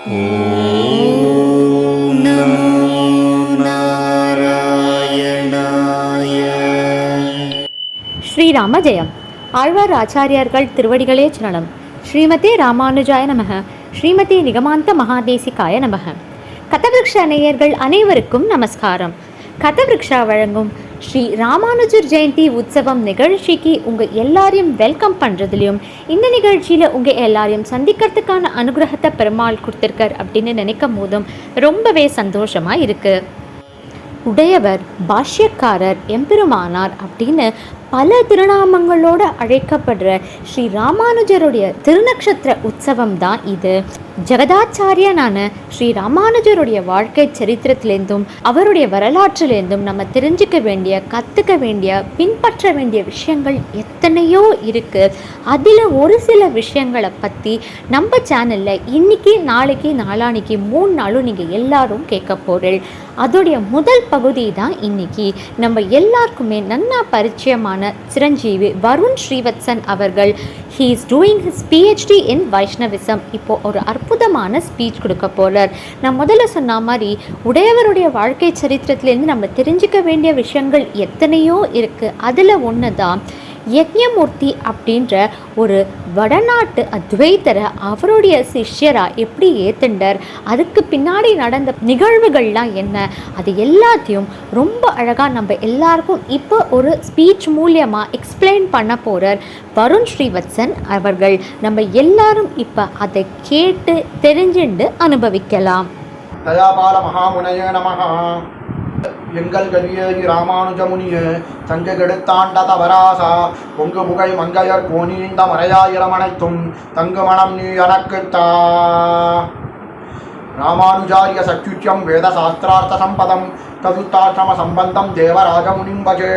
ஸ்ரீராம ஜெயம் ஆழ்வார் ஆச்சாரியார்கள் திருவடிகளே சரணம். ஸ்ரீமதே ராமானுஜாய நமக. ஸ்ரீமதி நிகமாந்த மகாதேசிகாய நமக. கதவிருக்ஷ நேயர்கள் அனைவருக்கும் நமஸ்காரம். கதவிருக்ஷா வழங்கும் ஸ்ரீ ராமானுஜர் ஜெயந்தி உற்சவம் நிகழ்ச்சிக்கு உங்கள் எல்லாரையும் வெல்கம் பண்ணுறதுலையும் இந்த நிகழ்ச்சியில் உங்கள் எல்லாரையும் சந்திக்கிறதுக்கான அனுகிரகத்தை பெருமாள் கொடுத்துருக்கார் அப்படின்னு நினைக்கும் போதும் ரொம்பவே சந்தோஷமாக இருக்குது உடையவர் பாஷ்யக்காரர் எம்பெருமானார் அப்படின்னு பல திருநாமங்களோடு அழைக்கப்படுற ஸ்ரீ ராமானுஜருடைய திருநக்ஷத்திர உற்சவம் தான் இது. ஜெகதாச்சாரியனான ஸ்ரீ ராமானுஜருடைய வாழ்க்கை சரித்திரத்திலேருந்தும் அவருடைய வரலாற்றிலேருந்தும் நம்ம தெரிஞ்சுக்க வேண்டிய கற்றுக்க வேண்டிய பின்பற்ற வேண்டிய விஷயங்கள் எத்தனையோ இருக்குது அதில் ஒரு சில விஷயங்களை பற்றி நம்ம சேனலில் இன்றைக்கி நாளைக்கு நாளான்னைக்கு மூணு நாளும் நீங்கள் எல்லாரும் கேட்க போகிறீள் அதோடைய முதல் பகுதி தான் இன்னைக்கு. நம்ம எல்லாருக்குமே நன்னா பரிச்சயமான சிரஞ்சீவி வருண் ஸ்ரீவத்சன் அவர்கள். He is doing his PhD in Vaishnavism. இப்போ ஒரு அற்புதமான ஸ்பீச் கொடுக்க போறார். நான் முதல்ல சொன்ன மாதிரி உடையவருடைய வாழ்க்கை சரித்திரத்திலேருந்து நம்ம தெரிஞ்சுக்க வேண்டிய விஷயங்கள் எத்தனையோ இருக்குது அதில் ஒன்று தான் யக்ஞமூர்த்தி அப்படின்ற ஒரு வடநாட்டு அத்வைத்தரை அவருடைய சிஷ்யராக எப்படி ஏத்துண்டார்? அதுக்கு பின்னாடி நடந்த நிகழ்வுகள்லாம் என்ன? அது எல்லாத்தையும் ரொம்ப அழகாக நம்ம எல்லாருக்கும் இப்போ ஒரு ஸ்பீச் மூலியமாக எக்ஸ்பிளைன் பண்ண போகிறார் வருண் ஸ்ரீவத்சன் அவர்கள். நம்ம எல்லாரும் இப்போ அதை கேட்டு தெரிஞ்சுண்டு அனுபவிக்கலாம். தயாபால மகாமுனைய நமகா எங்கள் கவியேறி ராமானுஜமுனிய தஞ்சகெடுத்தாண்ட தவராசா பொங்கு புகை மங்கையர் கோணீண்ட மறையாயிரமனைத்தும் தங்கு மனம் நீ எனக்குத்தா ராமானுஜாரிய சத்யுச்சியம் வேத சாஸ்திரார்த்த சம்பதம் ததுத்தாசிரம சம்பந்தம் தேவராஜமுனிம்பஜே.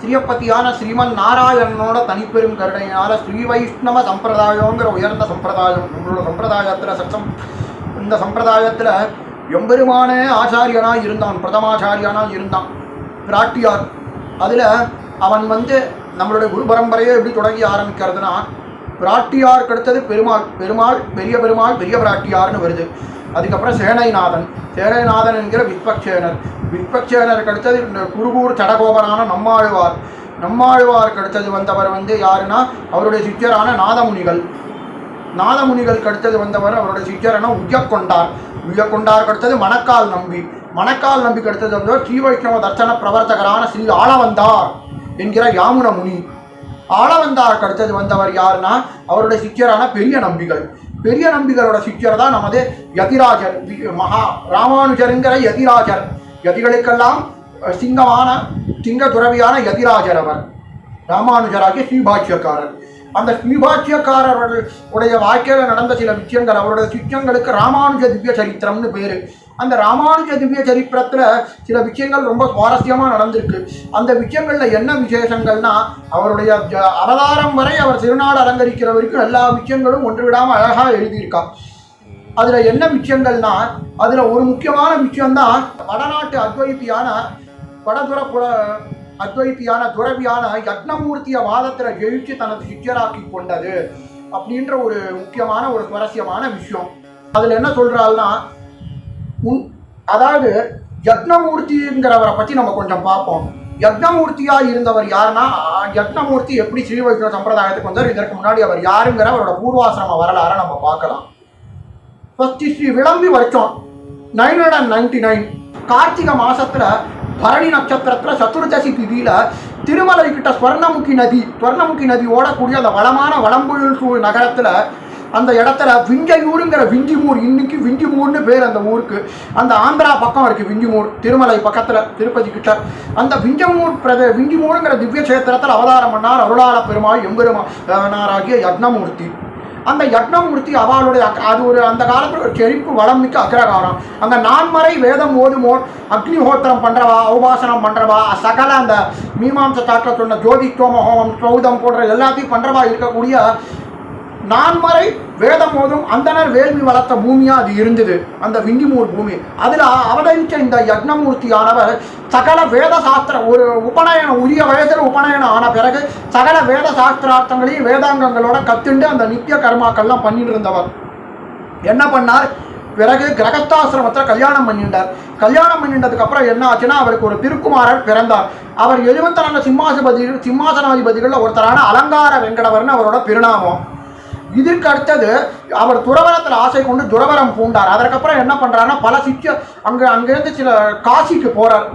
ஸ்ரீயப்பத்தியான ஸ்ரீமன் நாராயணனோட தனிப்பெரும் கருணையினால ஸ்ரீ வைஷ்ணவ சம்பிரதாயங்கிற உயர்ந்த சம்பிரதாயம் நம்மளோட சம்பிரதாயத்தில் சச்சம் இந்த சம்பிரதாயத்தில் எம்பெருமானே ஆச்சாரியனாக இருந்தான் பிரதமாச்சாரியனாக இருந்தான். பிராட்டியார் அதில் அவன் வந்து நம்மளுடைய குரு பரம்பரையை எப்படி தொடங்கி ஆரம்பிக்கிறதுனா பிராட்டியாருக்கு அடுத்தது பெருமாள் பெருமாள் பெரிய பெருமாள் பெரிய பிராட்டியார்னு வருது. அதுக்கப்புறம் சேனைநாதன் சேனைநாதன் என்கிற விஸ்வக்சேனர் விஸ்வக்சேனருக்கு அடுத்தது இந்த குருகூர் சடகோபரான நம்மாழ்வார். நம்மாழ்வாருக்கு அடுத்தது வந்தவர் வந்து யாருன்னா அவருடைய சிஷ்யரான நாதமுனிகள். நாதமுனிகளுக்கு அடுத்தது வந்தவர் அவருடைய சிஷ்யரான உய்யக்கொண்டார் உய்யக்கொண்டாருக்கு அடுத்தது மணக்கால் நம்பி. மணக்கால் நம்பிக்கு அடுத்தது வந்து ஸ்ரீ வைஷ்ணவ தர்சன பிரவர்த்தகரான ஸ்ரீ ஆளவந்தார் என்கிற யாமுன முனி. ஆளவந்தாருக்கு அடுத்தது வந்தவர் யாருன்னா அவருடைய சிக்கியரான பெரிய நம்பிகள். பெரிய நம்பிகளோட சிக்கியர் தான் நமது யதிராஜர். மகா ராமானுஜருங்கிற யதிராஜர். யதிகளுக்கெல்லாம் சிங்கமான சிங்க துறவியான யதிராஜர் அவர். ராமானுஜராகிய ஸ்ரீபாஷ்யக்காரர் அந்த ஸ்ரீபாஷ்யக்காரர் உடைய வாழ்க்கையில் நடந்த சில விஷயங்கள் அவருடைய சிச்சங்களுக்கு ராமானுஜ திவ்ய சரித்திரம்னு பேர். அந்த ராமானுஜ திவ்ய சரித்திரத்தில் சில விஷயங்கள் ரொம்ப சுவாரஸ்யமாக நடந்திருக்கு. அந்த விஷயங்களில் என்ன விசேஷங்கள்னா அவருடைய அவதாரம் வரை அவர் திருநாடு அலங்கரிக்கிற வரைக்கும் எல்லா விஷயங்களும் ஒன்று விடாமல் அழகாக எழுதியிருக்கா. அதில் என்ன விஷயங்கள்னா அதில் ஒரு முக்கியமான விஷயம்தான் வடநாட்டு அத்வைத்தியான வடதுர புற அத்வைத்தியான துறவியான யக்னமூர்த்திய வாதத்தில் ஜெயிச்சு தனது சிஷ்யராக்கி கொண்டது அப்படின்ற ஒரு முக்கியமான ஒரு சுவாரஸ்யமான விஷயம். அதில் என்ன சொல்கிறாள்னா உன் அதாவது யக்னமூர்த்திங்கிறவரை பற்றி நம்ம கொஞ்சம் பார்ப்போம். யக்னமூர்த்தியாக இருந்தவர் யாருன்னா யக்னமூர்த்தி எப்படி ஸ்ரீ வைஷ்ணவ சம்பிரதாயத்துக்கு வந்தார் இதற்கு முன்னாடி அவர் யாருங்கிற அவரோட பூர்வாசிரம வரலாறை நம்ம பார்க்கலாம். ஃபர்ஸ்ட் ஸ்ரீ விளம்பி வருஷம் nine hundred and ninety nine Karthigai மாசத்துல பரணி நட்சத்திரத்தில் சதுர்தசி திதியில் திருமலை கிட்ட ஸ்வர்ணமுகி நதி ஸ்வர்ணமுகி நதி ஓடக்கூடிய அந்த வளமான வளம்புழல் நகரத்தில் அந்த இடத்துல விஞ்சையூருங்கிற விஞ்சிமூர் இன்னைக்கு விஞ்சிமூர்னு பேர் அந்த ஊருக்கு. அந்த ஆந்திரா பக்கம் இருக்கு விஞ்சிமூர் திருமலை பக்கத்தில் திருப்பதி கிட்ட. அந்த விஞ்சமூர் பிரதே விஞ்சிமூருங்கிற திவ்ய கஷேத்திரத்தில் அவதாரம் பண்ணார் அருளாள பெருமாள் எம்பெருமானாராகிய யக்னமூர்த்தி. அந்த யக்னமூர்த்தி அவளுடைய அது ஒரு அந்த காலத்தில் ஒரு செழிப்பு வளம் மிக்க அக்ரகாரம். அந்த நான்மறை வேதம் ஓதுமோ அக்னிஹோத்திரம் பண்றவா உபாசனம் பண்றவா சகல அந்த மீமாம்ச சாட்டில் சொன்ன ஜோதிஷ்டோம ஹோமம் சௌதம் போன்ற எல்லாத்தையும் பண்றவா இருக்கக்கூடிய நான்மறை வேதம் போதும் அந்தனர் வேள்வி வளர்த்த பூமியாக அது இருந்தது. அந்த விங்கிமூர் பூமி. அதில் அவதரிச்ச இந்த யக்னமூர்த்தியானவர் சகல வேத சாஸ்திர ஒரு உபநயனம் உரிய வயதில் உபநயனம் ஆன பிறகு சகல வேத சாஸ்திரார்த்தங்களையும் வேதாங்கங்களோட கத்துண்டு அந்த நித்திய கர்மாக்கள்லாம் பண்ணிட்டு இருந்தவர் என்ன பண்ணார்? பிறகு கிரகஸ்தாசிரமத்தில் கல்யாணம் பண்ணிட்டார். கல்யாணம் பண்ணிட்டதுக்கு அப்புறம் என்ன ஆச்சுன்னா அவருக்கு ஒரு திருக்குமாரர் பிறந்தார். அவர் எழுபத்தி நாலு சிம்மாசபதி சிம்மாசனாதிபதிகளில் ஒருத்தரான அலங்கார வெங்கடவர்னு அவரோட திருநாமம் இதற்கு அடுத்தது அவர் துறவரத்தில் ஆசை கொண்டு துறவரம் பூண்டார். அதற்கப்புறம் என்ன பண்ணுறாருன்னா பல சிக்க அங்கே அங்கேருந்து சில காசிக்கு போகிறார்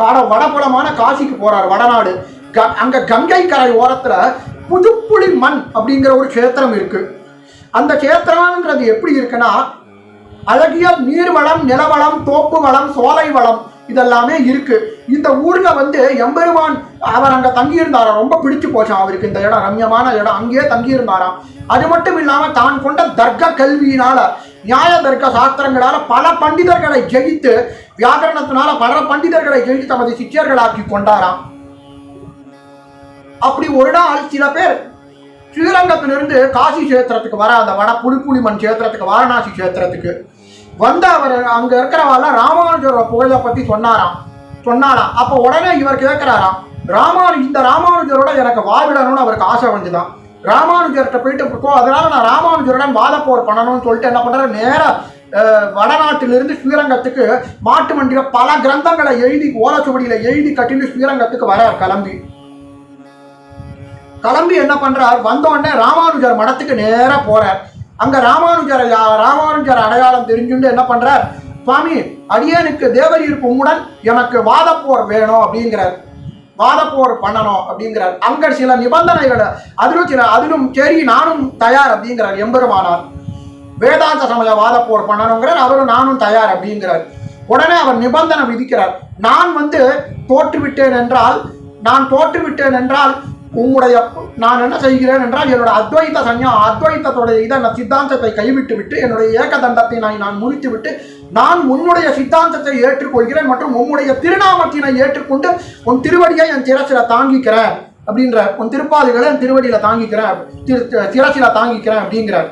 காட வடபுலமான காசிக்கு போகிறார் வடநாடு. க அங்கே கங்கை கரை ஓரத்தில் புதுப்புளி மண் அப்படிங்கிற ஒரு க்ஷேத்திரம் இருக்குது அந்த க்ஷேத்திரம்ன்றது எப்படி இருக்குன்னா அழகிய நீர்வளம் நிலவளம் தோப்பு வளம் சோலை வளம் இதெல்லாமே இருக்கு. இந்த ஊர்ல வந்து எம்பெருமான் அவர் அங்க தங்கியிருந்தாராம். ரொம்ப பிடிச்சு போச்சான் அவருக்கு இந்த இடம் ரம்யமான இடம். அங்கேயே தங்கியிருந்தாராம். அது மட்டும் இல்லாம தான் கொண்ட தர்க்க கல்வியினால நியாய தர்க்க சாஸ்திரங்களால பல பண்டிதர்களை ஜெயித்து வியாகரணத்தினால பல பண்டிதர்களை ஜெயித்து தமது சிஷ்யர்களாக்கி கொண்டாராம். அப்படி ஒரு நாள் சில பேர் ஸ்ரீரங்கத்திலிருந்து காசி கஷேத்திரத்துக்கு வர அந்த வட புலிப்புலிமன் கஷேத்திரத்துக்கு வாரணாசி கஷேத்திரத்துக்கு வந்து அவர் அங்க இருக்கிறவாள் ராமானுஜரோட புகழை பத்தி சொன்னாராம். சொன்னாராம். அப்போ உடனே இவர் கேட்கிறாராம் ராமானு இந்த ராமானுஜரோட எனக்கு வாவிடணும்னு அவருக்கு ஆசை வந்துதான். ராமானுஜர்கிட்ட போயிட்டு இருக்கோம் அதனால நான் ராமானுஜருடன் வாதப்போர் பண்ணணும்னு சொல்லிட்டு என்ன பண்ணுறாரு நேரம் வடநாட்டிலிருந்து ஸ்ரீரங்கத்துக்கு மாட்டு வண்டியில பல கிரந்தங்களை எழுதி ஓலச்சுவடியில எழுதி கட்டிட்டு ஸ்ரீரங்கத்துக்கு வரார் கிளம்பி. கிளம்பி என்ன பண்றார்? வந்த உடனே ராமானுஜர் மடத்துக்கு நேரா போறார். அங்க ராமானுஜர் ராமானுஜர் அடையாளம் தெரிஞ்சுட்டு என்ன பண்றார்? சுவாமி அடியனுக்கு இருக்கும் உடன் எனக்கு வாதப்போர் வேணும் அப்படிங்கிறார். வாதப்போர் பண்ணணும் அப்படிங்கிறார். அங்க சில நிபந்தனைகள் அதிலும் சில அதிலும் சரி நானும் தயார் அப்படிங்கிறார் எம்பெருமானார். வேதாந்த சமய வாதப்போர் பண்ணணுங்கிறார் அவரும் நானும் தயார் அப்படிங்கிறார். உடனே அவர் நிபந்தனை விதிக்கிறார். நான் வந்து தோற்றுவிட்டேன் என்றால் நான் தோற்றுவிட்டேன் என்றால் உம்முடைய நான் என்ன செய்கிறேன் என்றால் என்னோட அத்வைத சன்யா அத்வைத்தத்துடைய இதை நான் சித்தாந்தத்தை கைவிட்டு விட்டு என்னுடைய ஏகதண்டத்தை நான் நான் முடித்து விட்டு நான் உன்னுடைய சித்தாந்தத்தை ஏற்றுக்கொள்கிறேன் மற்றும் உம்முடைய திருநாமத்தினை ஏற்றுக்கொண்டு உன் திருவடியை என் சிரசில தாங்கிக்கிறேன் அப்படின்ற உன் திருப்பாதிகளை என் திருவடியில தாங்கிக்கிறேன் திரு சிரசில தாங்கிக்கிறேன் அப்படிங்கிறார்.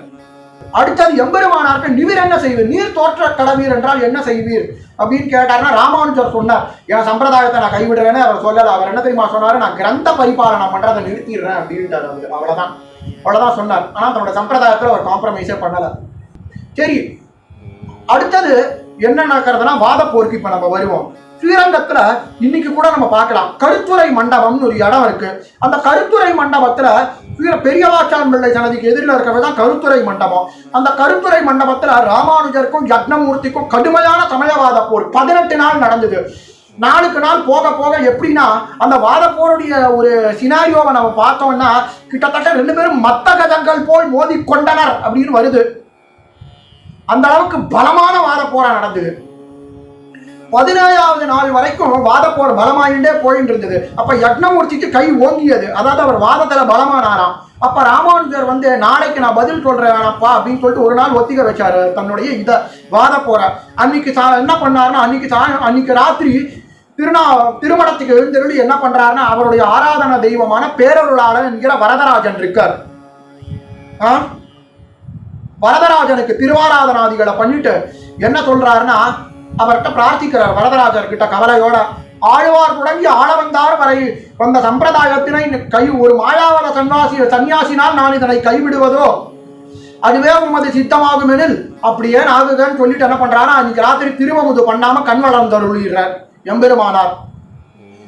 அடுத்தது எம்பெருமானாருக்கு நீர் என்ன செய்வீர்? நீர் தோற்ற கடவீர் என்றால் என்ன செய்வீர்? அப்படின்னு கேட்டார்னா ராமானுஜர் சொன்னார் என் சம்பிரதாயத்தை நான் கைவிடுறேன்னு அவர் சொல்லல. அவர் என்ன தெரியுமா சொன்னார்? நான் கிரந்த பரிபாலனை பண்றதை நிறுத்திடுறேன். அப்படின்ட்டார் அவர். அவ்வளவுதான். அவ்வளவுதான் சொன்னார். ஆனா தன்னோட சம்பிரதாயத்தில் அவர் காம்ப்ரமைஸே பண்ணல. சரி. அடுத்தது என்ன நடக்கிறதுனா வாத போருக்கு இப்ப நம்ம வருவோம். ஸ்ரீரங்கத்துல இன்னைக்கு கூட நம்ம பார்க்கலாம். கருத்துரை மண்டபம்னு ஒரு இடம் இருக்கு. அந்த கருத்துரை மண்டபத்துல பெரியவாச்சான் பிள்ளை சன்னதிக்கு எதிரில் இருக்கிறது தான் கருத்துரை மண்டபம். அந்த கருத்துரை மண்டபத்தில் ராமானுஜருக்கும் யக்னமூர்த்திக்கும் கடுமையான சமயவாத போர். பதினெட்டு நாள் நடந்தது. நாளுக்கு நாள் போக போக எப்படின்னா அந்த வாதப்போருடைய ஒரு சினாரியோவை நம்ம பார்த்தோம்னா கிட்டத்தட்ட ரெண்டு பேரும் மத்த கதங்கள் போல் மோதி கொண்டனர் அப்படின்னு வருது. அந்த அளவுக்கு பலமான வாத போரா நடந்தது. பதினேழாவது நாள் வரைக்கும் வாதப்போர் பலமாயிட்டே போயிட்டு இருந்தது அப்ப யக்னமூர்த்திக்கு கை ஓங்கியது. அதாவது அவர் வாதத்துல பலமானாராம். அப்ப ராமானுஜர் வந்து நாளைக்கு நான் பதில் சொல்றேன்ப்பா அப்படின்னு சொல்லிட்டு ஒரு நாள் ஒத்திக வச்சாரு தன்னுடைய இத வாத போற அன்னைக்கு சா என்ன பண்ணாருன்னா அன்னைக்கு அன்னைக்கு ராத்திரி திருநா திருமணத்துக்கு எழுந்தருளி என்ன பண்றாருன்னா அவருடைய ஆராதன தெய்வமான பேரருளாளர் என்கிற வரதராஜன் இருக்கார். ஆ? வரதராஜனுக்கு திருவாராதனாதிகளை பண்ணிட்டு என்ன சொல்றாருன்னா அவர்கிட்ட பிரார்த்திக்கிறார் வரதராஜர் கிட்ட கவலையோட ஆழ்வார் தொடங்கி ஆழவந்தார் வரை வந்த சம்பிரதாயத்தினை கை ஒரு மாயாவத சன்வாசி சன்னியாசினால் நான் இதனை கைவிடுவதோ? அதுவே உமது சித்தமாகும் எனில் அப்படியே ஆகுதுன்னு சொல்லிட்டு என்ன பண்றாருன்னா அன்னைக்கு ராத்திரி திருவமுது பண்ணாம கண் வளர்ந்தருளிடுறார் எம்பெருமானார்.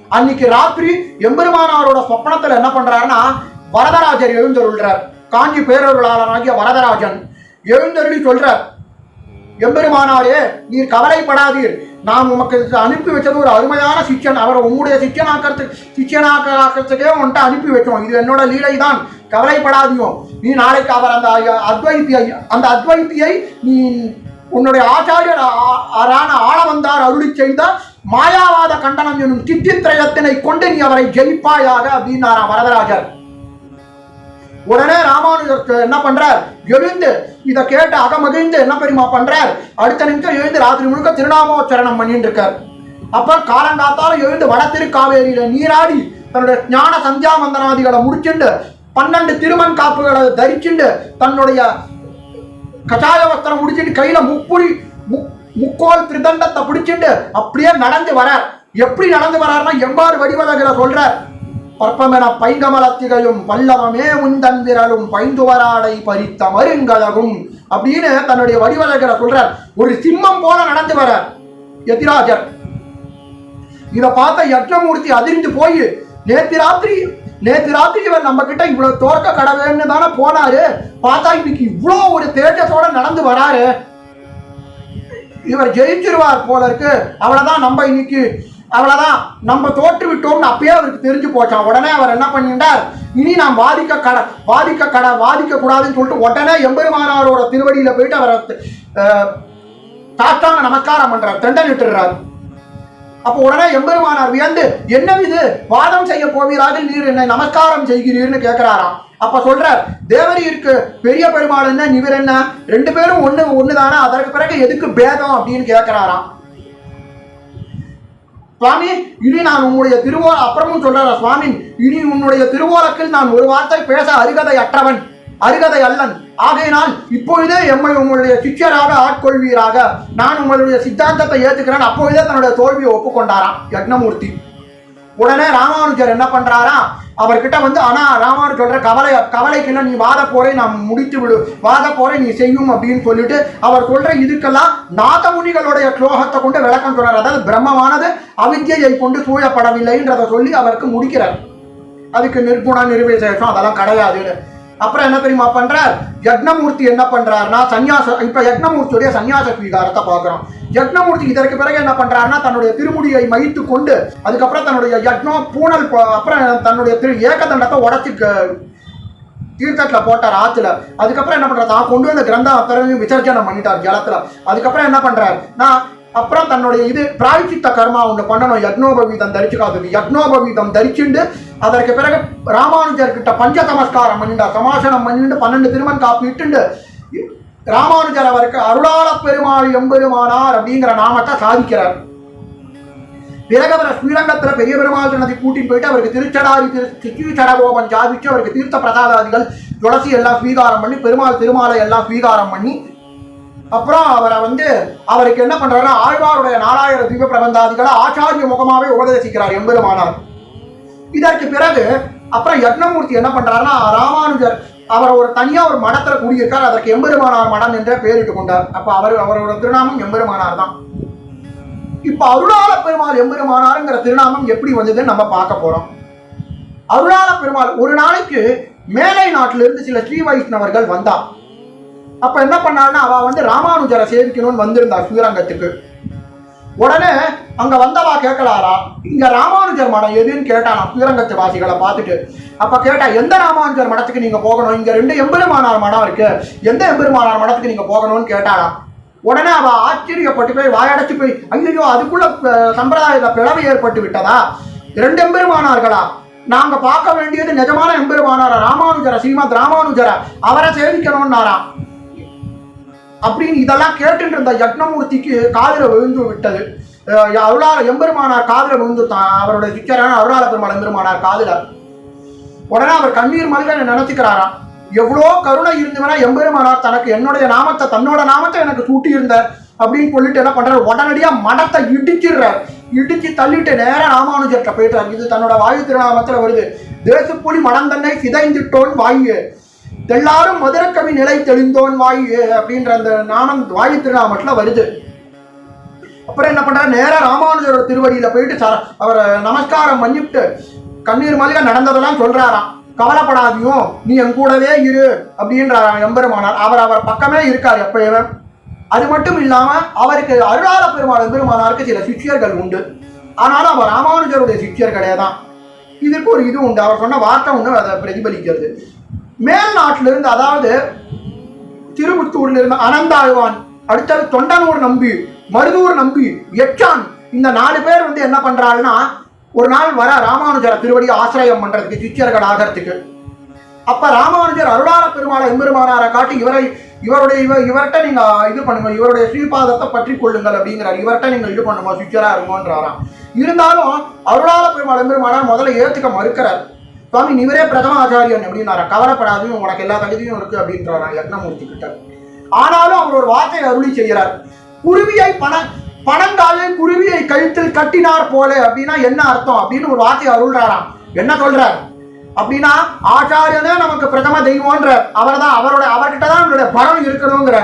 அன்னைக்கு ராத்திரி எம்பெருமானாரோட சொப்பனத்துல என்ன பண்றாருன்னா வரதராஜர் எழுந்தருள்றார். காஞ்சி பேரருளாளனாகிய வரதராஜன் எழுந்தருளி சொல்றார் எம்பெருமானாரே நீர் கவலைப்படாதீர். நான் உமக்கு அனுப்பி வச்சது ஒரு அருமையான சிஷ்யன் அவரை உங்களுடைய சிஷ்யனாக்கிறதுக்கு சிஷ்யனாக்கிறதுக்கே உன்ட்ட அனுப்பி வச்சோம் இது என்னோட லீலை தான் கவலைப்படாதியோ. நீ நாளைக்கு அவர் அந்த அத்வைத்தியை அந்த அத்வைத்தியை நீ உன்னுடைய ஆச்சாரியர் ஆ- ஆரான ஆளவந்தார் அருளி செய்த மாயாவாத கண்டனம் எனும் சித்தித்திரயத்தினை கொண்டு நீ அவரை ஜெயிப்பாயாக அப்படின்னாராம் வரதராஜர். உடனே ராமானுஜர் என்ன பண்றார்? எழுந்து இதை கேட்டு அகமகிழ்ந்து என்ன பெரியமா பண்றார்? அடுத்த நிமிஷம் எழுந்து ராத்திரி முழுக்க திருநாமோச்சரணம் பண்ணிட்டு இருக்கார். அப்ப காலங்காத்தால எழுந்து வட திருக்காவேரியில நீராடி தன்னுடைய ஞான சந்தியாவந்தனாதிகளை முடிச்சுண்டு பன்னெண்டு திருமண் காப்புகளை தரிச்சுண்டு தன்னுடைய கஷாய வஸ்திரம் முடிச்சுட்டு கையில முப்புரி முக்கோல் திருதண்டத்தை பிடிச்சிட்டு அப்படியே நடந்து வரார். எப்படி நடந்து வரார்னா எவ்வாறு வடிவதகளை சொல்றார். பற்பமென பைங்கமலத்திகையும் வல்லவமே உந்தன் விரலும் பைந்துவராடை பறித்த மருங்கழகும் அப்படின்னு தன்னுடைய வடிவழகரை சொல்றார். ஒரு சிம்மம் போல நடந்து வரார் யதிராஜர். இத பார்த்த யக்னமூர்த்தி அதிர்ந்து போய் நேத்து ராத்திரி நேத்து ராத்திரி இவர் நம்ம கிட்ட இவ்வளவு தோற்க கடவுன்னு தானே போனாரு. பார்த்தா இன்னைக்கு இவ்வளோ ஒரு தேஜஸோட நடந்து வராரு. இவர் ஜெயிச்சிருவார் போல இருக்கு. அவ்வளவுதான் நம்ம இன்னைக்கு அவ்வளோதான் நம்ம தோற்று விட்டோம்னு அப்பயே அவருக்கு தெரிஞ்சு போச்சான் உடனே அவர் என்ன பண்ணிட்டார் இனி நாம் வாதிக்க கடை வாதிக்க கடை வாதிக்க கூடாதுன்னு சொல்லிட்டு உடனே எம்பெருமானாரோட திருவடியில் போயிட்டு அவரை அஹ், சாஷ்டாங்க நமஸ்காரம் பண்றார். தண்டனிட்டுறார் அப்போ உடனே எம்பெருமானார் வியந்து என்ன இது? வாதம் செய்ய போவீராக நீர் என்னை நமஸ்காரம் செய்கிறீர்னு கேட்கிறாராம் அப்ப சொல்றார் தேவரீருக்கு பெரிய பெருமாள் என்ன? நிவர் என்ன? ரெண்டு பேரும் ஒண்ணு தானே அதற்கு பிறகு எதுக்கு பேதம்? அப்படின்னு கேட்கிறாராம் சுவாமி இனி நான் உன்னுடைய திருவோல அப்புறமும் சொல்றாரா சுவாமி இனி உன்னுடைய திருவோலத்தில் நான் ஒரு வார்த்தை பேச அருகதை அற்றவன் அருகதை அல்லன் ஆகையினால் இப்பொழுதே எம்மை உங்களுடைய சிஷ்யராக ஆட்கொள்வீராக. நான் உங்களுடைய சித்தாந்தத்தை ஏற்றுக்கிறேன். அப்பொழுதே தன்னுடைய தோல்வியை ஒப்புக்கொண்டாராம் யக்னமூர்த்தி. உடனே ராமானுஜர் என்ன பண்றாராம் அவர்கிட்ட வந்து ஆனால் ராமானுஜர் சொல்கிற கவலை கவலைக்கு நீ வாத போரை நான் முடித்து விடு. வாத போரை நீ செய்யும் அப்படின்னு சொல்லிட்டு அவர் சொல்கிற இதுக்கெல்லாம் நாதமுனிகளுடைய ஸ்லோகத்தை கொண்டு விளக்கம் சொல்கிறார் அதாவது பிரம்மமானது அவித்தியை கொண்டு சூழப்படவில்லைன்றதை சொல்லி அவருக்கு முடிக்கிறார். அதுக்கு நிர்குண நிர்விசேஷம் அதெல்லாம் கிடையாதுன்னு. அப்புறம் என்ன தெரியுமா பண்ணுறார் யக்னமூர்த்தி என்ன பண்ணுறாருனா சன்னியாச இப்போ யக்னமூர்த்தியுடைய சன்னியாச ஸ்வீகாரத்தை பார்க்குறோம். யக்னமூர்த்தி இதற்கு பிறகு என்ன பண்றாருன்னா தன்னுடைய திருமுடியை மயித்து கொண்டு அதுக்கப்புறம் தன்னுடைய யக்னம் பூனல் அப்புறம் தன்னுடைய திரு ஏகதண்டத்தை உடச்சி தீர்த்தத்தில் போட்டார் ஆற்றுல அதுக்கப்புறம் என்ன பண்றாரு? தான் கொண்டு வந்த கிரந்தம் அத்தனையும் விசர்ஜனம் பண்ணிட்டார் ஜலத்தில். அதுக்கப்புறம் என்ன பண்றாரு? நான் அப்புறம் தன்னுடைய இது பிராய்ச்சித்த கர்மா ஒன்று பண்ணணும். யக்னோபவீதம் தரிச்சுக்காதது. யக்னோபவீதம் தரிச்சுண்டு அதற்கு பிறகு ராமானுஜர்கிட்ட பஞ்ச நமஸ்காரம் பண்ணிட்டார். சமாசனம் பண்ணிட்டு பன்னெண்டு திருமன் காப்பி இட்டுண்டு ராமானுஜர் அவருக்கு அருளாள பெருமாள் எம்பெருமானார் அப்படிங்கிற நாமத்தை சாதிக்கிறார். பிறகு அவர் ஸ்ரீரங்கத்தில் பெரிய பெருமாள் நதி கூட்டின்னு போயிட்டு அவருக்கு திருச்சடாதி திரு சிச்சடகோபன் சாதிச்சு அவருக்கு தீர்த்த பிரசாதாதிகள் துளசி எல்லாம் ஸ்வீகாரம் பண்ணி பெருமாள் திருமாலை எல்லாம் ஸ்வீகாரம் பண்ணி அப்புறம் அவரை வந்து அவருக்கு என்ன பண்றாருன்னா ஆழ்வாருடைய நாலாயிரம் தீப பிரபந்தாதிகளை ஆச்சாரிய முகமாவே உபதேசிக்கிறார் எம்பெருமானார். இதற்கு பிறகு அப்புறம் யக்னமூர்த்தி என்ன பண்றாருன்னா ராமானுஜர் அவர் ஒரு தனியா ஒரு மடத்துல குடியிருக்கார். அதற்கு எம்பெருமானார் மடம் என்ற பெயரிட்டு கொண்டார். அப்ப அவர் அவரோட திருநாமம் எம்பெருமானார் தான். இப்ப அருளாள பெருமாள் எம்பெருமானாருங்கிற திருநாமம் எப்படி வந்ததுன்னு நம்ம பார்க்க போறோம். அருளாள பெருமாள் ஒரு நாளைக்கு மேலை நாட்டில இருந்து சில ஸ்ரீ வைஷ்ணவர்கள் வந்தா அப்ப என்ன பண்ணாருன்னா அவ வந்து ராமானுஜரை சேவிக்கணும்னு வந்திருந்தார் ஸ்ரீரங்கத்துக்கு உடனே அங்க வந்தவா கேட்கலாரா இங்க ராமானுஜர் மடம் எதுன்னு கேட்டானா ஸ்ரீரங்கத்து வாசிகளை பார்த்துட்டு அப்ப கேட்டா எந்த ராமானுஜர் மடத்துக்கு நீங்க போகணும்? இங்க ரெண்டு எம்பெருமானார் மடம் இருக்கு. எந்த எம்பெருமானார் மடத்துக்கு நீங்க போகணும்னு கேட்டானா உடனே அவ ஆச்சரியப்பட்டு போய் வாயடைச்சு போய் ஐயோ அதுக்குள்ள சம்பிரதாயத்தில் பிளவு ஏற்பட்டு விட்டதா? ரெண்டு எம்பெருமானார்களா? நாங்க பார்க்க வேண்டியது நிஜமான எம்பெருமானாரா ராமானுஜர ஸ்ரீமத் ராமானுஜர? அவரை சேவிக்கணும்னாராம் அப்படின்னு இதெல்லாம் கேட்டுட்டு இருந்த யக்னமூர்த்திக்கு காதுல விழுந்து விட்டது. அருளால அருளாள எம்பெருமானார் காதுல விழுந்து அவருடைய சிக்கரான அருளாள பெருமாள் எம்பெருமானார் காதுல. உடனே அவர் கண்ணீர் மல்க நினைச்சுக்கிறாராம் எவ்வளோ கருணை இருந்தவனா எம்பெருமானார் தனக்கு என்னுடைய நாமத்தை தன்னோட நாமத்தை எனக்கு சூட்டி இருந்த அப்படின்னு சொல்லிட்டு என்ன பண்றாரு? உடனடியா மடத்தை இடிச்சிடுறார். இடிச்சு தள்ளிட்டு நேராக ராமானுஜர்கிட்ட போயிட்டார் இது தன்னோட வாயு திருநாமத்துல வருது. தேசப்புலி மடம் தன்னை சிதைந்திட்டோன் வாயு. தெல்லாரும் மதுரக்கவி நிலை தெளிந்தோன் வாயு அப்படின்ற அந்த நாணம் வாயு திருநாமத்தில் வருது. அப்புறம் என்ன பண்றாரு? நேராக ராமானுஜரோட திருவடியில் போயிட்டு சர- அவரை நமஸ்காரம் பண்ணிவிட்டு கண்ணீர் மல்க நடந்ததெல்லாம் சொல்றாராம். கவலைப்படாதியும் நீ என் கூடவே இரு அப்படின்ற எம்பெருமானார். அவர் அவர் பக்கமே இருக்கார் எப்பயுமே. அது மட்டும் இல்லாம அவருக்கு அருளாள பெருமாள் எம்பெருமானாருக்கு சில சிஷ்யர்கள் உண்டு. ஆனாலும் அவர் ராமானுஜருடைய சிஷ்யர்களே தான். இதுக்கு ஒரு இது உண்டு. அவர் சொன்ன வார்த்தை ஒன்று அதை பிரதிபலிக்கிறது. மேல் நாட்டிலிருந்து அதாவது திருமுத்தூர்லிருந்து அனந்தாழ்வான் அடுத்தது தொண்டனூர் நம்பி மருதூர் நம்பி எச்சான் இந்த நாலு பேர் வந்து என்ன பண்ணுறாருன்னா ஒரு நாள் வர ராமானுஜர் திருவடி ஆசிரியம் பண்ணுறதுக்கு சிச்சியர்கள் ஆகிறதுக்கு. அப்போ ராமானுஜர் அருளாள பெருமாளை எம்பெருமானாரை காட்டி இவரை இவருடைய இவ இவர்கிட்ட நீங்கள் இது பண்ணுங்க இவருடைய ஸ்ரீபாதத்தை பற்றி கொள்ளுங்கள் அப்படிங்கிறார். இவர்கிட்ட நீங்கள் இது பண்ணுங்க சுச்சராக இருங்கன்றாராம். இருந்தாலும் அருளாள பெருமாள் எம்பெருமானார் முதல்ல ஏற்றுக்க மறுக்கிறார். சுவாமி நீவரே பிரதம ஆச்சாரியன் அப்படின்னாரா? கவலைப்படாது உனக்கு எல்லா தகுதியும் இருக்கு அப்படின்றாராம் யக்னமூர்த்தி கிட்ட ஆனாலும் அவரோட வார்த்தை அருளி செய்கிறார். குருவியை பண பணங்காலே குருவியை கழுத்தில் கட்டினார் போல அப்படின்னா என்ன அர்த்தம் அப்படின்னு ஒரு வார்த்தை அருள்றாராம். என்ன சொல்றார்? அப்படின்னா ஆச்சாரியனே நமக்கு பிரதம தெய்வம்ன்ற அவர் தான் அவரோட அவர்கிட்ட தான் அவருடைய பலம் இருக்கணுங்கிற.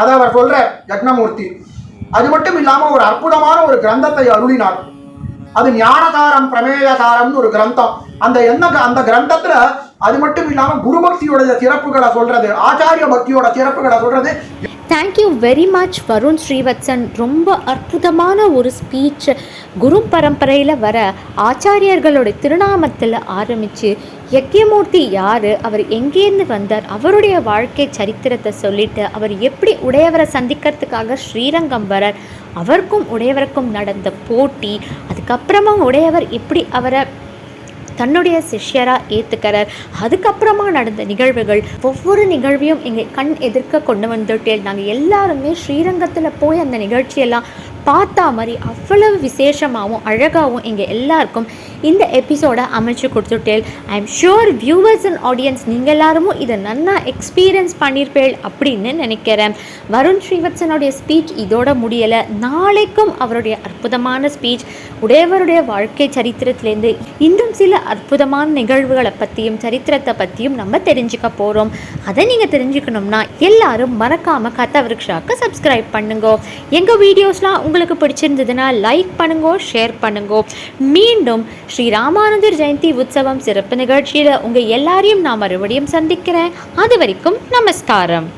அதை அவர் சொல்ற யக்னமூர்த்தி அது மட்டும் இல்லாம ஒரு அற்புதமான ஒரு கிரந்தத்தை அருளினார். அது ஞானதாரம் பிரமேயதாரம்னு ஒரு கிரந்தம். அந்த என்ன அந்த கிரந்தத்துல அது மட்டும் இல்லாம குருபக்தியோட சிறப்புகளை சொல்றது ஆச்சாரிய பக்தியோட சிறப்புகளை சொல்றது. Thank you very much Varun Srivatsan ரொம்ப அற்புதமான ஒரு ஸ்பீச் குரு பரம்பரையில் வர ஆச்சாரியர்களோட திருநாமத்தில் ஆரம்பித்து யக்கியமூர்த்தி யார் அவர் எங்கேருந்து வந்தார் அவருடைய வாழ்க்கை சரித்திரத்தை சொல்லிட்டு அவர் எப்படி உடையவரை சந்திக்கிறதுக்காக ஸ்ரீரங்கம் வரார் அவருக்கும் உடையவருக்கும் நடந்த போட்டி அதுக்கப்புறமா உடையவர் எப்படி அவரை தன்னுடைய சிஷ்யராக ஏற்றுக்கிறார் அதுக்கப்புறமா நடந்த நிகழ்வுகள் ஒவ்வொரு நிகழ்வையும் எங்கள் கண் எதிர்க்க கொண்டு வந்துவிட்டேன் நாங்கள் எல்லாருமே ஸ்ரீரங்கத்தில் போய் அந்த நிகழ்ச்சியெல்லாம் பார்த்தா மாதிரி அவ்வளவு விசேஷமாகவும் அழகாகவும் எங்கள் எல்லாருக்கும் இந்த எபிசோடை அமைச்சு கொடுத்துட்டேன் I am sure viewers and audience நீங்கள் எல்லாரும் இதை நல்லா எக்ஸ்பீரியன்ஸ் பண்ணியிருப்பேள் அப்படின்னு நினைக்கிறேன். வருண் ஸ்ரீவத்சனுடைய ஸ்பீச் இதோட முடியலை. நாளைக்கும் அவருடைய அற்புதமான ஸ்பீச் உடையவருடைய வாழ்க்கை சரித்திரத்திலேருந்து இன்னும் சில அற்புதமான நிகழ்வுகளை பற்றியும் சரித்திரத்தை பற்றியும் நம்ம தெரிஞ்சுக்க போகிறோம் அதை நீங்கள் தெரிஞ்சுக்கணும்னா எல்லாரும் மறக்காமல் கதவிருக்ஷாக்கு சப்ஸ்கிரைப் பண்ணுங்க. எங்கள் வீடியோஸ்லாம் உங்களுக்கு பிடிச்சிருந்ததுன்னா லைக் பண்ணுங்க ஷேர் பண்ணுங்க. மீண்டும் ஸ்ரீ ராமானுஜர் ஜெயந்தி உற்சவம் சிறப்பு நிகழ்ச்சியில் உங்கள் எல்லாரையும் நான் மறுபடியும் சந்திக்கிறேன். அது வரைக்கும் நமஸ்காரம்.